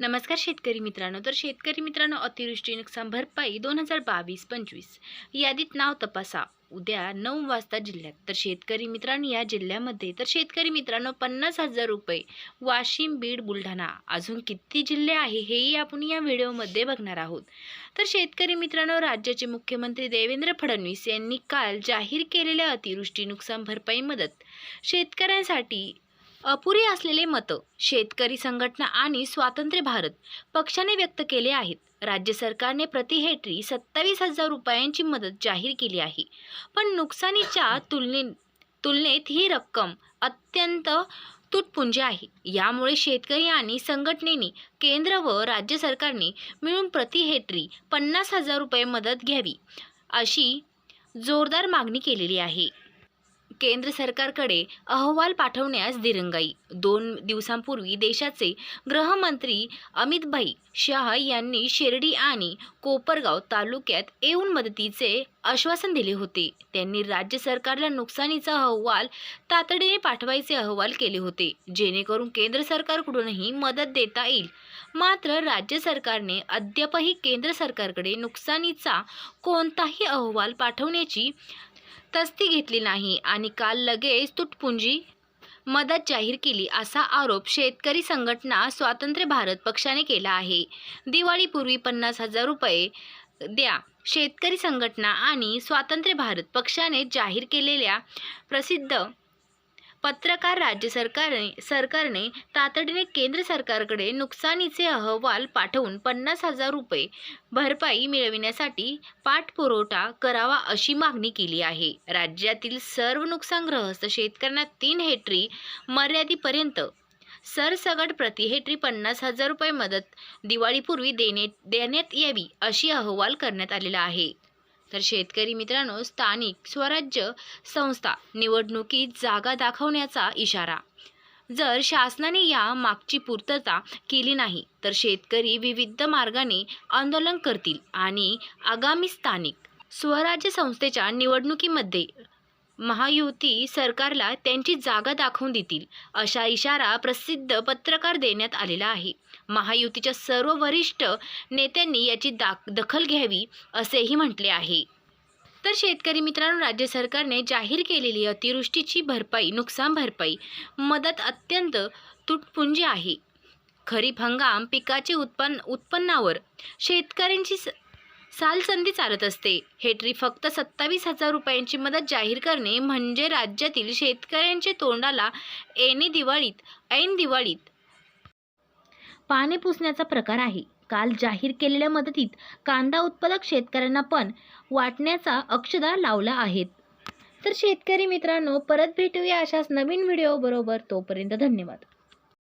नमस्कार शेतकरी मित्रांनो. तर शेतकरी मित्रांनो अतिवृष्टी नुकसान भरपाई दोन हजार बावीस पंचवीस यादीत नाव तपासा. उद्या नऊ वाजता जिल्ह्यात. तर शेतकरी मित्रांनो या जिल्ह्यामध्ये तर शेतकरी मित्रांनो पन्नास हजार रुपये वाशिम बीड बुलढाणा अजून किती जिल्हे आहे हेही आपण या व्हिडिओमध्ये बघणार आहोत. तर शेतकरी मित्रांनो राज्याचे मुख्यमंत्री देवेंद्र फडणवीस यांनी काल जाहीर केलेल्या अतिवृष्टी नुकसान भरपाई मदत. शेतकऱ्यांसाठी अपुरी असलेले मतं शेतकरी संघटना आणि स्वातंत्र्य भारत पक्षाने व्यक्त केले आहेत. राज्य सरकारने प्रति हेक्टरी सत्तावीस हजार रुपयांची मदत जाहीर केली आहे. पण नुकसानीच्या तुलने तुलनेत ही रक्कम अत्यंत तुटपुंजी आहे. यामुळे शेतकरी आणि संघटनेने केंद्र व राज्य सरकारने मिळून प्रति हेक्टरी पन्नास हजार रुपये मदत घ्यावी अशी जोरदार मागणी केलेली आहे. केंद्र सरकारकडे अहवाल पाठवण्यास दिरंगाई. दोन दिवसांपूर्वी देशाचे गृहमंत्री अमितभाई शाह यांनी शिर्डी आणि कोपरगाव तालुक्यात येऊन मदतीचे आश्वासन दिले होते. त्यांनी राज्य सरकारला नुकसानीचा अहवाल तातडीने पाठवायचे अहवाल केले होते. जेणेकरून केंद्र सरकारकडूनही मदत देता येईल. मात्र राज्य सरकारने अद्यापही केंद्र सरकारकडे नुकसानीचा कोणताही अहवाल पाठवण्याची तस्ती घेतली नाही आणि काल लगेच तुटपुंजी मदत जाहीर केली असा आरोप शेतकरी संघटना स्वातंत्र्य भारत पक्षाने केला आहे. दिवाळीपूर्वी पन्नास हजार रुपये द्या शेतकरी संघटना आणि स्वातंत्र्य भारत पक्षाने जाहीर केलेल्या प्रसिद्ध पत्रकार राज्य सरकारने सरकारने तातडीने केंद्र सरकारकडे नुकसानीचे अहवाल पाठवून पन्नास हजार रुपये भरपाई मिळविण्यासाठी पाठपुरवठा करावा अशी मागणी केली आहे. राज्यातील सर्व नुकसानग्रस्त शेतकऱ्यांना तीन हेक्टरी मर्यादेपर्यंत सरसगट प्रति हेक्टरी पन्नास हजार रुपये मदत दिवाळीपूर्वी देणे देण्यात यावी अशी अहवाल करण्यात आलेला आहे. तर शेतकरी मित्रांनो स्थानिक स्वराज्य संस्था निवडणुकीत जागा दाखवण्याचा इशारा. जर शासनाने या मागची पूर्तता केली नाही तर शेतकरी विविध मार्गाने आंदोलन करतील आणि आगामी स्थानिक स्वराज्य संस्थेच्या निवडणुकीमध्ये महायुती सरकारला त्यांची जागा दाखवून देतील अशा इशारा प्रसिद्ध पत्रकार देण्यात आलेला आहे. महायुतीच्या सर्व वरिष्ठ नेत्यांनी याची दाख दखल घ्यावी असेही म्हटले आहे. तर शेतकरी मित्रांनो राज्य सरकारने जाहीर केलेली अतिवृष्टीची भरपाई नुकसान भरपाई मदत अत्यंत तुटपुंजी आहे. खरीप हंगाम पिकाचे उत्पन्न उत्पन्नावर शेतकऱ्यांची स- सालसंधी चालत असते. हेटरी फक्त सत्तावीस हजार रुपयांची मदत जाहीर करणे म्हणजे राज्यातील शेतकऱ्यांच्या तोंडाला एनी दिवाळीत ऐन दिवाळीत. पाने पुसण्याचा प्रकार आहे. काल जाहीर केलेल्या मदतीत कांदा उत्पादक शेतकऱ्यांना पण वाटण्याचा अक्षदा लावला आहेत तर शेतकरी मित्रांनो परत भेटूया अशाच नवीन व्हिडिओ बरोबर. तोपर्यंत धन्यवाद.